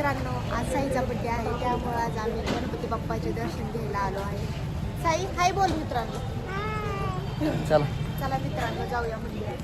मित्रांनो आज साईचा बड्डे आहे. त्यामुळे आज आम्ही गणपती बाप्पाचे दर्शन घ्यायला आलो आहे. साई हाय बोल मित्रांनो. चला. चला मित्रांनो जाऊया मंदिरात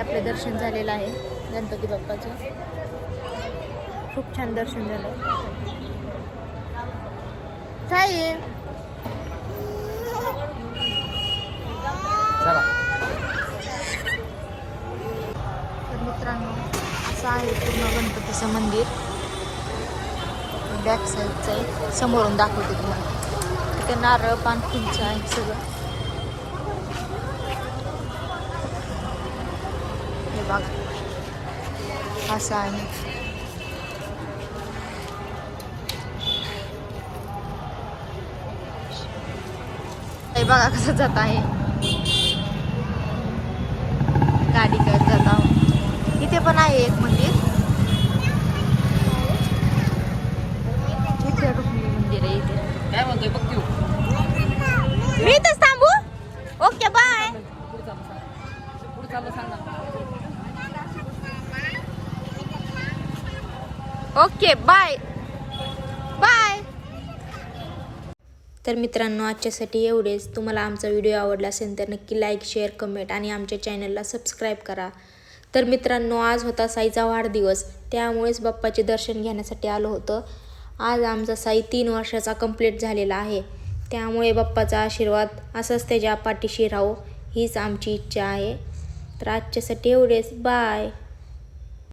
आपलं दर्शन झालेलं आहे गणपती बाप्पाचं. खूप छान दर्शन झालं. चला. तर मित्रांनो असं आहे पूर्ण गणपतीचं मंदिर. बॅक साईडचं आहे. समोरून दाखवते तुम्हाला. तिथे नारळ पान फुलचं आहे सगळं. बघा. असं आहे. बघा कसं जात आहे. गाडी करत जात आहोत. इथे पण आहे एक मंदिर. मंदिर आहे इथे. काय म्हणतोय बघ मी इथेच थांबू. ओके बाय पुढे चाललं सांग पुढे चाललं सांग ना ओके बाय बाय तर मित्रांनो आजच्यासाठी एवढेच. तुम्हाला आमचा व्हिडिओ आवडला असेल तर नक्की लाईक शेअर कमेंट आणि आमच्या चॅनलला सबस्क्राईब करा. तर मित्रांनो आज होता साईचा वाढदिवस. त्यामुळेच बाप्पाचे दर्शन घेण्यासाठी आलो होतं. आज आमचा साई तीन वर्षाचा कंप्लीट झालेला आहे. त्यामुळे बाप्पाचा आशीर्वाद असंच त्याच्या पाठीशी राहो हीच आमची इच्छा आहे. तर आजच्यासाठी एवढेच. बाय